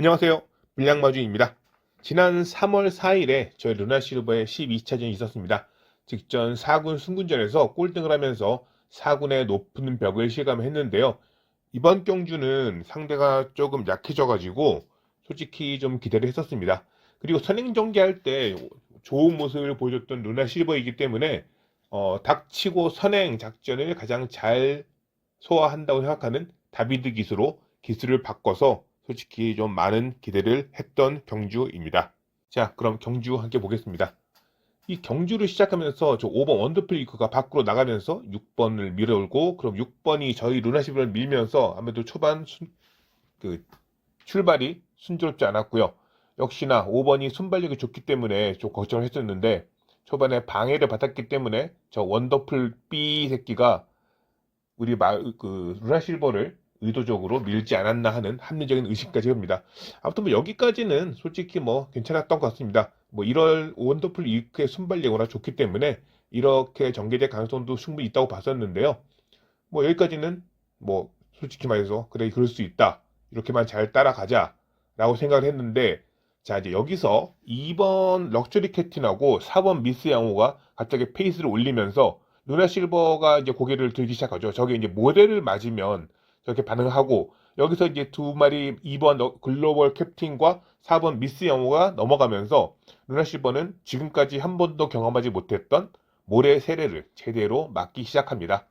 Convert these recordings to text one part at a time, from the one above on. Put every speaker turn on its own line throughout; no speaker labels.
안녕하세요. 물량마주입니다. 지난 3월 4일에 저희 루나실버의 12차전이 있었습니다. 직전 4군 승군전에서 꼴등을 하면서 4군의 높은 벽을 실감했는데요. 이번 경주는 상대가 조금 약해져가지고 솔직히 좀 기대를 했었습니다. 그리고 선행 전개할 때 좋은 모습을 보여줬던 루나실버이기 때문에 어, 닥치고 선행 작전을 가장 잘 소화한다고 생각하는 다비드 기수로 기수를 바꿔서 솔직히 좀 많은 기대를 했던 경주입니다. 자, 그럼 경주 함께 보겠습니다. 이 경주를 시작하면서 저 5번 원더풀 이크가 밖으로 나가면서 6번을 밀어올고 그럼 6번이 저희 루나시브를 밀면서 아무래도 초반 순- 그 출발이 순조롭지 않았고요. 역시나 5번이 순발력이 좋기 때문에 좀 걱정을 했었는데 초반에 방해를 받았기 때문에 저 원더풀 B 새끼가 우리 마, 그 루나실버를 의도적으로 밀지 않았나 하는 합리적인 의심까지 합니다. 아무튼 뭐 여기까지는 솔직히 뭐 괜찮았던 것 같습니다. 뭐 1월 원더풀 이크의 순발력이 워낙 좋기 때문에 이렇게 전개될 가능성도 충분히 있다고 봤었는데요. 뭐 여기까지는 뭐 솔직히 말해서 그래 그럴 수 있다. 이렇게만 잘 따라가자 라고 생각을 했는데 자 이제 여기서 2번 럭셔리 캡틴하고 4번 미스 양호가 갑자기 페이스를 올리면서 루나 실버가 이제 고개를 들기 시작하죠. 저게 이제 모델을 맞으면 저렇게 반응하고 여기서 이제 두 마리 2번 너- 글로벌 캡틴과 4번 미스 영호가 넘어가면서 루나 실버는 지금까지 한 번도 경험하지 못했던 모래 세례를 제대로 맞기 시작합니다.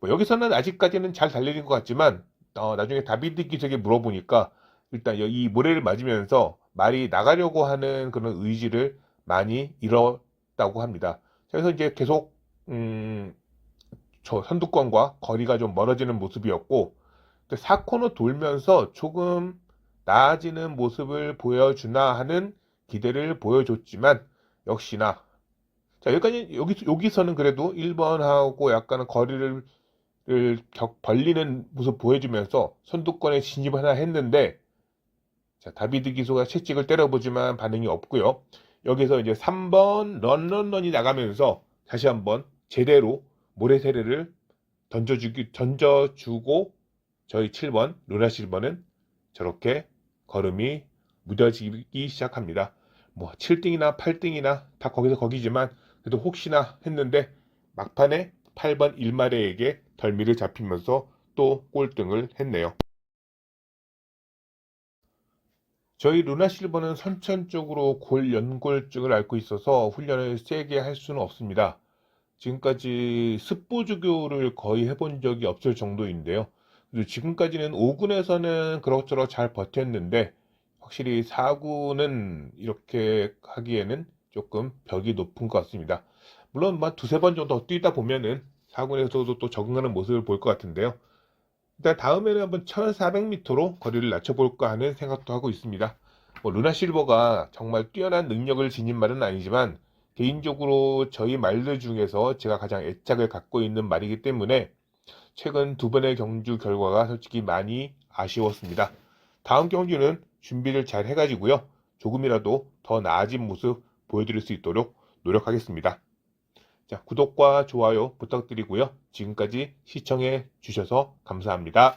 뭐 여기서는 아직까지는 잘 달리는 것 같지만 어, 나중에 다비드 기석에 물어보니까 일단 여- 이 모래를 맞으면서 말이 나가려고 하는 그런 의지를 많이 잃었다고 합니다. 그래서 이제 계속 음, 저 선두권과 거리가 좀 멀어지는 모습이었고 또 4코너 돌면서 조금 나아지는 모습을 보여주나 하는 기대를 보여줬지만 역시나 자 여기까지 여기 여기서는 그래도 1번하고 약간은 거리를 을격 벌리는 모습 보여주면서 선두권에 진입 하나 했는데 자 다비드 기소가 채찍을 때려보지만 반응이 없고요. 여기서 이제 3번 런런런이 나가면서 다시 한번 제대로 모래세례를 던져주기 던져주고 저희 7번 루나 실버는 저렇게 걸음이 무뎌지기 시작합니다. 뭐 7등이나 8등이나 다 거기서 거기지만 그래도 혹시나 했는데 막판에 8번 일마레에게 덜미를 잡히면서 또 꼴등을 했네요. 저희 루나 실버는 선천적으로 골 연골증을 앓고 있어서 훈련을 세게 할 수는 없습니다. 지금까지 습보주교를 거의 해본 적이 없을 정도인데요. 지금까지는 5군에서는 그럭저럭 잘 버텼는데 확실히 4군은 이렇게 하기에는 조금 벽이 높은 것 같습니다. 물론 뭐 두세 번 정도 뛰다 보면은 4군에서도 또 적응하는 모습을 볼 것 같은데요. 일단 다음에는 한번 1400m로 거리를 낮춰볼까 하는 생각도 하고 있습니다. 뭐 루나 실버가 정말 뛰어난 능력을 지닌 말은 아니지만 개인적으로 저희 말들 중에서 제가 가장 애착을 갖고 있는 말이기 때문에 최근 두 번의 경주 결과가 솔직히 많이 아쉬웠습니다. 다음 경주는 준비를 잘 해가지고요. 조금이라도 더 나아진 모습 보여드릴 수 있도록 노력하겠습니다. 자, 구독과 좋아요 부탁드리고요. 지금까지 시청해 주셔서 감사합니다.